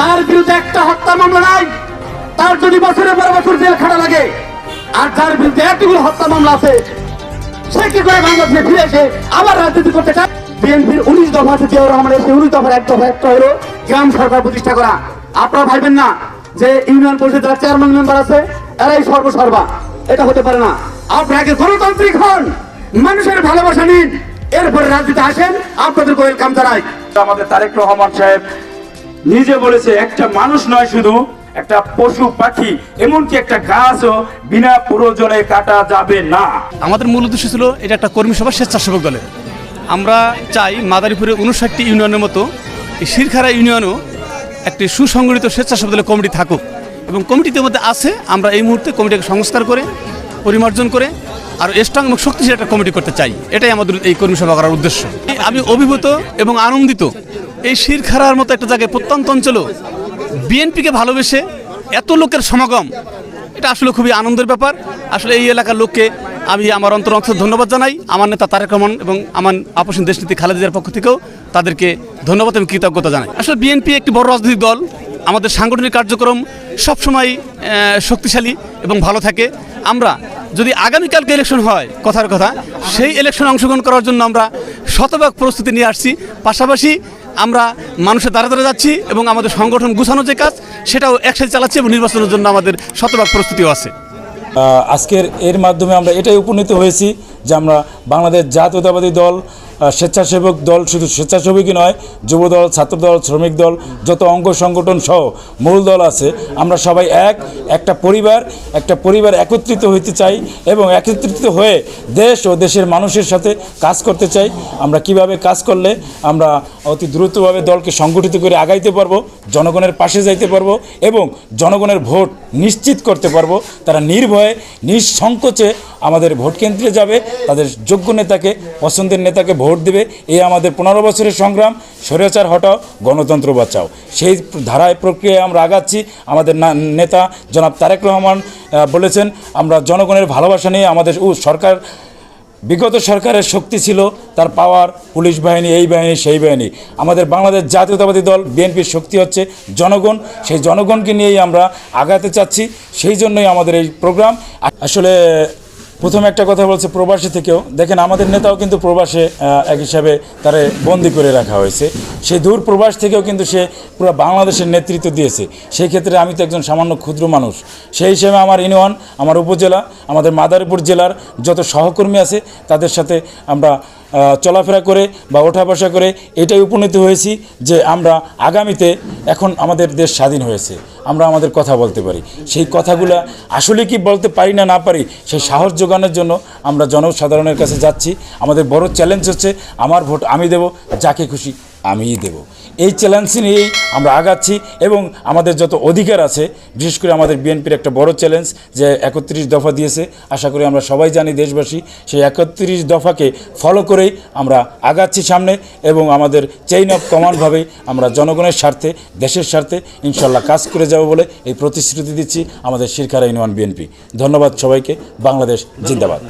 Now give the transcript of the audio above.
যার বিরুদ্ধে একটা হত্যা মামলা নাই। তার যদি বছরের পর বছর জেল খাটা লাগে। আর যার বিরুদ্ধে এতগুলো হত্যা মামলা আছে। সে কি করে বাংলাদেশে ফিরে এসে আবার রাজনীতি করতে চায়? বিএনপির উনিশ দফা আছে, জিয়াউর রহমানের সেই উনিশ দফার এক দফা, একটা হলো গ্রাম সরকার প্রতিষ্ঠা করা। আপনারা ভাববেন না যে ইউনিয়ন পরিষদ যারা চেয়ারম্যান মেম্বার আছে, এরাই সর্বসর্বা। এটা হতে পারে না। আপনি আগে গণতান্ত্রিক হন। মানুষের ভালোবাসা নিন। এরপরে রাজনীতি আসেন। আপনাদের ওয়েলকাম জানাই। আমাদের তারেক রহমান সাহেব নিজে বলেছে, একটা মানুষ নয় শুধু, একটা পশু পাখি, এমনকি একটা গাছও বিনা প্রয়োজনে কাটা যাবে না। আমাদের মূল উদ্দেশ্য ছিল, এটা একটা কর্মী সভা, স্বেচ্ছাসেবক দলের। আমরা চাই মাদারীপুরে উনষাটটি ইউনিয়নের মতো এই শিরখারা ইউনিয়নও একটি সুসংগঠিত স্বেচ্ছাসেবক দলের কমিটি থাকুক। এবং কমিটিতে মধ্যে আছে, আমরা এই মুহূর্তে কমিটিকে সংস্কার করে, পরিমার্জন করে আর স্ট্রং এবং শক্তিশালী একটা কমিটি করতে চাই। এটাই আমাদের এই কর্মী সভা করার উদ্দেশ্য। আমি অভিভূত এবং আনন্দিত এই শিরখারার মতো একটা জায়গায় প্রত্যন্ত অঞ্চলেও বিএনপিকে ভালোবেসে এত লোকের সমাগম, এটা আসলে খুবই আনন্দের ব্যাপার। আসলে এই এলাকার লোককে আমি আমার অন্তর অন্তর ধন্যবাদ জানাই। আমার নেতা তারেক রহমান এবং আমার আপসীন দেশনীতি খালেদা জিয়ার পক্ষ থেকেও তাদেরকে ধন্যবাদ এবং কৃতজ্ঞতা জানাই। আসলে বিএনপি একটি বড় রাজনৈতিক দল, আমাদের সাংগঠনিক কার্যক্রম সবসময় শক্তিশালী এবং ভালো থাকে। আমরা যদি আগামীকালকে ইলেকশন হয়, কথার কথা, সেই ইলেকশনে অংশগ্রহণ করার জন্য আমরা শতভাগ প্রস্তুতি নিয়ে আসছি। পাশাপাশি আমরা মানুষের দ্বারা দ্বারা যাচ্ছি এবং আমাদের সংগঠন গুছানো যে কাজ, সেটাও একসাথে চালাচ্ছি এবং নির্বাচনের জন্য আমাদের শতভাগ প্রস্তুতিও আছে। আজকের এর মাধ্যমে আমরা এটাই উপনীত হয়েছি যে আমরা বাংলাদেশ জাতীয়তাবাদী দল স্বেচ্ছাসেবক দল শুধু স্বেচ্ছাসেবকই নয় যুব দল ছাত্র দল শ্রমিক দল, যত অঙ্গ সংগঠন সহ মূল দল আছে, আমরা সবাই এক, একটা পরিবার একটা পরিবার একত্রিত হইতে চাই এবং একত্রিত হয়ে দেশ ও দেশের মানুষের সাথে কাজ করতে চাই। আমরা কীভাবে কাজ করলে আমরা অতি দ্রুতভাবে দলকে সংগঠিত করে আগাইতে পারব, জনগণের পাশে যাইতে পারব এবং জনগণের ভোট নিশ্চিত করতে পারব। তারা নির্ভয়ে, নিঃসংকোচে আমাদের ভোট কেন্দ্রে যাবে, তাদের যোগ্য নেতাকে, পছন্দের নেতাকে ভোট দেবে। এই আমাদের পনেরো বছরের সংগ্রাম। স্বৈরাচার হটাও, গণতন্ত্র বাঁচাও। সেই ধারায় প্রক্রিয়ায় আমরা আগাচ্ছি। আমাদের নেতা জনাব তারেক রহমান বলেছেন, আমরা জনগণের ভালোবাসা নিয়ে আমাদের সরকার বিগত সরকারের শক্তি ছিল তার পাওয়ার, পুলিশ বাহিনী, এই বাহিনী, সেই বাহিনী। আমাদের বাংলাদেশ জাতীয়তাবাদী দল, বিএনপির শক্তি হচ্ছে জনগণ। সেই জনগণকে নিয়েই আমরা আগাতে চাচ্ছি। সেই জন্যই আমাদের এই প্রোগ্রাম। আসলে প্রথমে একটা কথা বলছে প্রবাসী থেকেও। দেখেন, আমাদের নেতাও কিন্তু প্রবাসে এক হিসাবে তারে বন্দি করে রাখা হয়েছে। সেই দূর প্রবাস থেকেও কিন্তু সে পুরো বাংলাদেশের নেতৃত্ব দিয়েছে। সেই ক্ষেত্রে আমি তো একজন সামান্য ক্ষুদ্র মানুষ। সেই হিসেবে আমার ইউনিয়ন, আমার উপজেলা, আমাদের মাদারীপুর জেলার যত সহকর্মী আছে, তাদের সাথে আমরা চলাফেরা করে বা ওঠা বসা করে এটাই উপনীত হয়েছি যে আমরা আগামীতে এখন আমাদের দেশ স্বাধীন হয়েছে। আমরা আমাদের কথা বলতে পারি। সেই কথাগুলো আসলে কি বলতে পারি না না পারি, সেই সাহস যোগানোর জন্য আমরা জনসাধারণের কাছে যাচ্ছি। আমাদের বড় চ্যালেঞ্জ হচ্ছে, আমার ভোট আমি দেব, যাকে খুশি আমিই দেব। এই চ্যালেঞ্জ নিয়েই আমরা আগাচ্ছি এবং আমাদের যত অধিকার আছে, বিশেষ করে আমাদের বিএনপির একটা বড় চ্যালেঞ্জ যে একত্রিশ দফা দিয়েছে। আশা করি আমরা সবাই জানি দেশবাসী, সেই একত্রিশ দফাকে ফলো করেই আমরা আগাচ্ছি সামনে এবং আমাদের চেইন অফ কমান্ডভাবেই আমরা জনগণের স্বার্থে, দেশের স্বার্থে ইনশাল্লাহ কাজ করে যাব বলে এই প্রতিশ্রুতি দিচ্ছি আমাদের শিরখারা ইউনিয়ন বিএনপি ধন্যবাদ সবাইকে। বাংলাদেশ জিন্দাবাদ।